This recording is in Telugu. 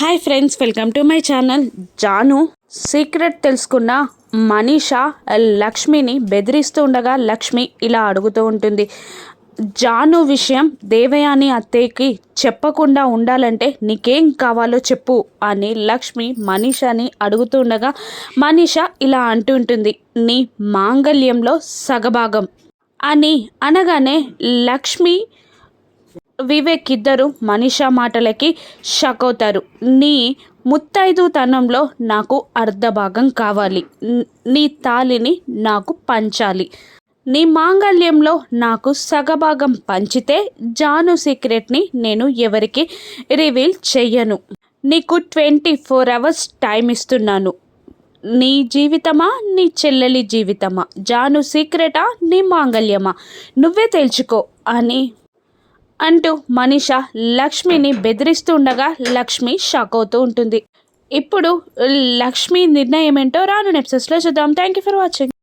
Hi friends welcome to my channel. Janu secret తెలుసుకున్న మనీషా లక్ష్మిని బెదిరిస్తూ ఉండగా లక్ష్మి ఇలా అడుగుతూ ఉంటుంది. జాను విషయం దేవయాని అత్తయ్యకి చెప్పకుండా ఉండాలంటే నీకేం కావాలో చెప్పు అని లక్ష్మి మనీషాని అడుగుతూ ఉండగా మనీష ఇలా అంటుంటుంది నీ మాంగల్యంలో సగభాగం అని అనగానే లక్ష్మి వివేక్ ఇద్దరు మనీషా మాటలకి షక్ అవుతారు. నీ ముత్తైదు తనంలో నాకు అర్ధభాగం కావాలి. నీ తాలిని నాకు పంచాలి. నీ మాంగళ్యంలో నాకు సగభాగం పంచితే జాను సీక్రెట్ని నేను ఎవరికి రివీల్ చెయ్యను. నీకు ట్వంటీ ఫోర్ అవర్స్ టైం ఇస్తున్నాను. నీ జీవితమా? నీ చెల్లెలి జీవితమా? జాను సీక్రెటా? నీ మాంగళ్యమా? నువ్వే తెలుసుకో అని అంటూ మనీష లక్ష్మిని బెదిరిస్తూ ఉండగా లక్ష్మి షాక్ అవుతూ ఉంటుంది. ఇప్పుడు లక్ష్మి నిర్ణయం ఏంటో రాను నెప్సెస్లో చూద్దాం. Thank you for watching